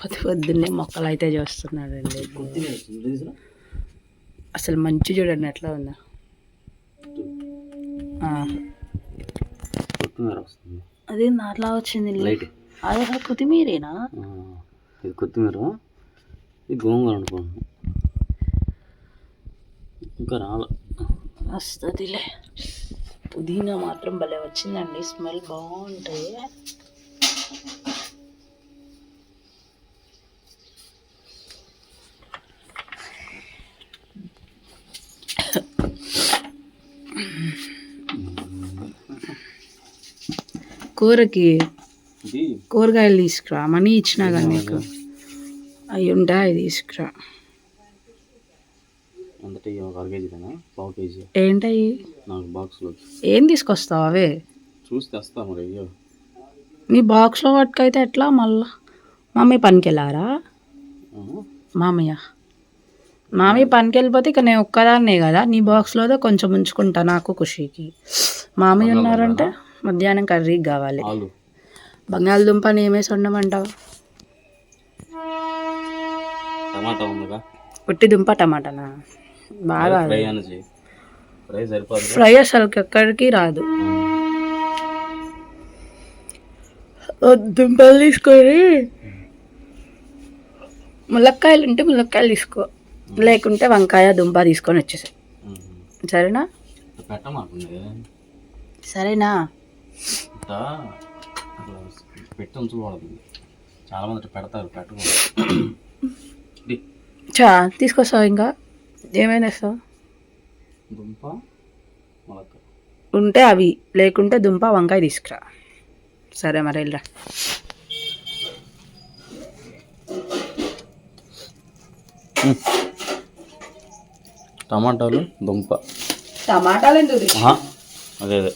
పొద్దు పొద్దున్నే మొక్కలు అయితే చేస్తున్నాడండి? అసలు మంచి చూడండి ఎట్లా ఉందా. ఆ, కొత్తిమీర వస్తుంది. అది నాట్లా వచ్చింది లైట్ అది కొత్తిమీరేనా? ఇది కొత్తిమీర. ఇది గోంగూర అనుకోండి. ఇంకా రాల. వస్తుందిలే. పుదీనా మాత్రం భలే వచ్చిందండి. స్మెల్ బాగుంటుంది కూరకి కూరగాయలు తీసుకురా. మనీ ఇచ్చినా కానీ నీకు. అవి ఉంటాయి తీసుకురా. అంతటి ఒక అర కేజీనా పావు కేజీ. ఏంటవి నాకు బాక్స్లో. ఏం తీసుకొస్తావు అవే? చూసి తెస్తా మరి అయ్యో. నీ బాక్స్లో పట్టుకైతే ఎట్లా మళ్ళా? మమ్మీ పనికి వెళ్ళారా మామయ్య. మామయ్య పనికి వెళ్ళిపోతే ఇక నేను ఒక్కదాన్నే కదా నీ బాక్స్లో కొంచెం ఉంచుకుంటా నాకు ఖుషికి. మామయ్య ఉన్నారంటే మధ్యాహ్నం కర్రీకి కావాలి. ఆలు. బంగాళదుంపని ఏమేసి వండమంటావు? టమాటా ఉందిగా. ఉట్టి దుంప టమాటానా? బాగా ఫ్రై అని చేయి ఫ్రై సరిపోదు ఫ్రై అసలు ఎక్కడికి రాదు. దుంపలు తీసుకొని ములక్కాయలు ఉంటే ములక్కాయలు తీసుకో. లేకుంటే వంకాయ దుంప తీసుకొని వచ్చేసాయి. సరేనా? సరేనా? పెట్టి. ఉంచకూడదు చాలా మంది పెడతారు పెట్టకూడదు. తీసుకొస్తావు ఇంకా? ఏమైనా ఇస్తావు దుంప ఉంటే అవి లేకుంటే దుంప వంకాయ తీసుకురా. సరే మరి వెళ్ళరా. టమాటాలు దుంప. టమాటాలు ఎందుకు అదే అదే.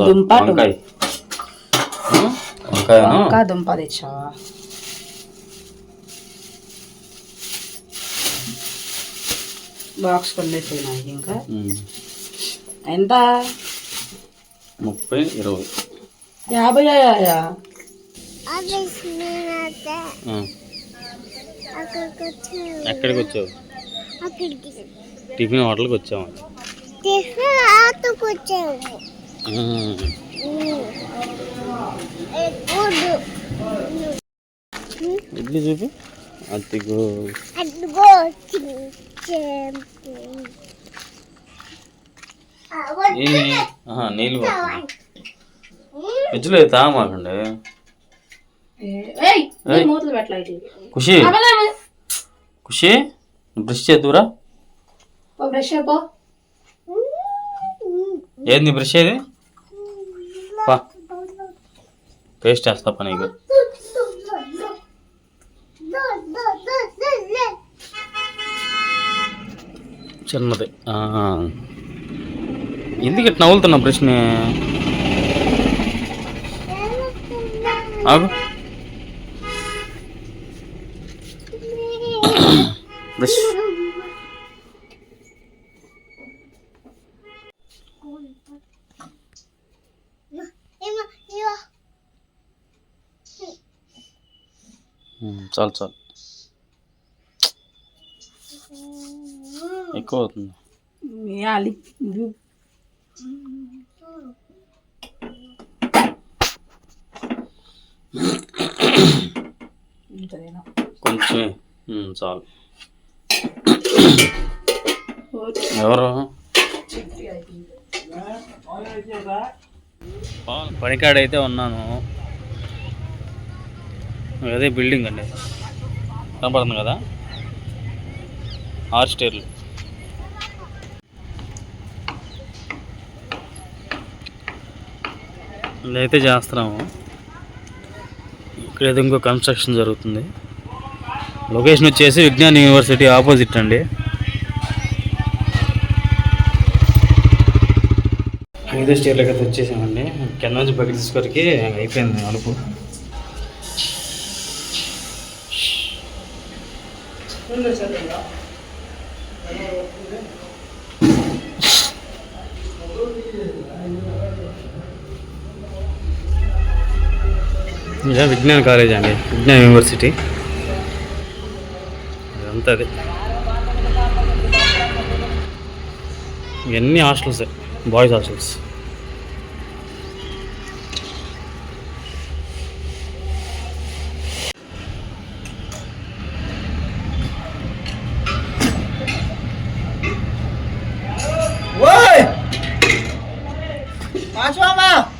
దుంప, వంకాయ దుంప తెచ్చావా? బాక్స్ కొండేసేనా ఇంకా. ఎంత? ముప్పై ఇరవై. యాభై అయ్యాయా. ఎక్కడికి వచ్చావు? టిఫిన్ హోటల్కి వచ్చాము ఆ, ఇడ్లీ చూపి. అతిగో ఆహా, నీళ్ళు. ఫ్రిడ్జ్లో తాగమాకండి ఖుషి. ఖుషి బ్రష్ చేద్దురా బ్రష్ ఏంది బ్రష్ ఏది? పా. పేస్ట్ వేస్తా పని నీకు చిన్నది. ఎందుకు ఇట్లా నవ్వులుతున్నా బ్రష్ని ఆగు. బ్రష్ ఉమ్, చాలు చాలు. ఎక్కువ అవుతుంది వేయాలి కొంచెం చాలు ఎవరు పనికాడైతే ఉన్నాను. అదే బిల్డింగ్ అండి. కనపడుతుంది కదా? ఆరు స్టేర్లు. ఇదైతే చేస్తున్నాము. ఇక్కడ ఏదో ఇంకో కన్స్ట్రక్షన్ జరుగుతుంది. లొకేషన్ వచ్చేసి విజ్ఞాన్ యూనివర్సిటీ ఆపోజిట్ అండి. ఐదో స్టేర్లోకి అయితే వచ్చేసామండి. కింద నుంచి బకెట్ తీసుకొరికి అయిపోయింది అలుపు ఇలా విజ్ఞాన కాలేజ్ అండి విజ్ఞాన యూనివర్సిటీ ఇదంతా అది ఇవన్నీ hostels boys hostels Watch out,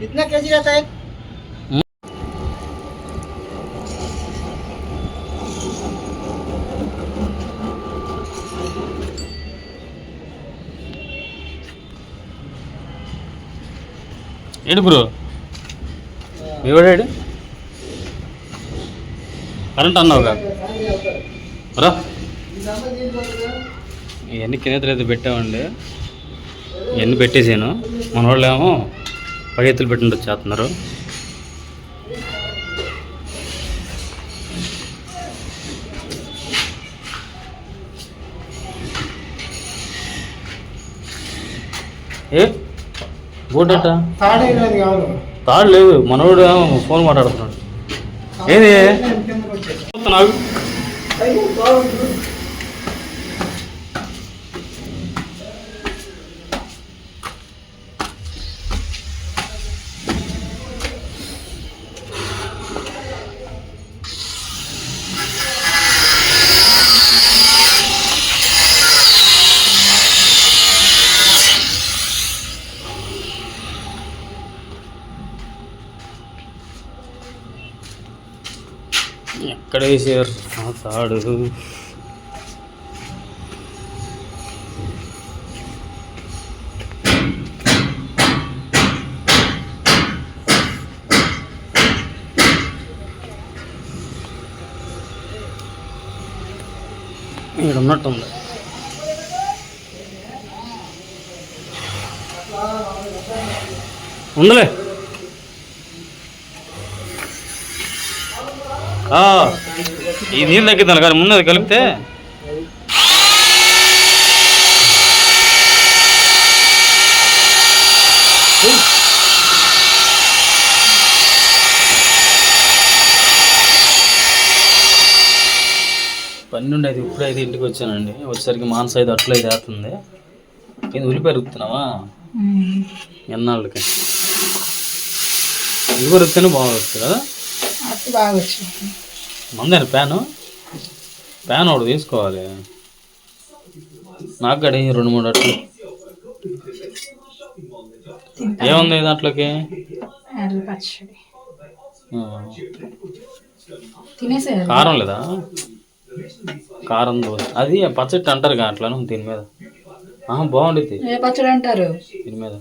माँ कितना केजी रहता है ఏడు బ్రో మీ వాడాడు కరెంట్ అన్నావుగా రా ఇవన్నీ కింద అయితే పెట్టామండి ఇవన్నీ పెట్టేసాను మన వాళ్ళు ఏమో పగెత్తులు పెట్టి వచ్చేస్తున్నారు ఏ? బోటట తాడే లేదు మనోడు ఏమో ఫోన్ మాట్లాడుతున్నాడు. ఏది? నాకు ఎక్కడ వేసారు ఆ తాడు ఇక్కడ ఉన్నట్టుంది ఉందిలే ఈ నీళ్ళు తగ్గిద్దాను కానీ ముందు అది కలిపితే. పన్నెండు అయితే ఇప్పుడు అయితే ఇంటికి వచ్చానండి. వచ్చేసరికి మానస అయితే అట్లా అయితే వేస్తుంది ఇది ఉల్లి పెరుగుతున్నావా ఎన్నాళ్ళకి? ఉల్లి పెరుగుతూనే బాగుంటుంది కదా అట్టు బాగా వచ్చింది. మందేనా ప్యాను? ప్యాన్ ఒకటి తీసుకోవాలి. నాకు గడి రెండు మూడు అట్లు. ఏముంది దాంట్లోకి? కారం లేదా? కారం దోశ. అది పచ్చడి అంటారు కదా అట్లాను దీని మీద. బాగుండిద్ది. ఏ పచ్చడి అంటారు? దీని మీద.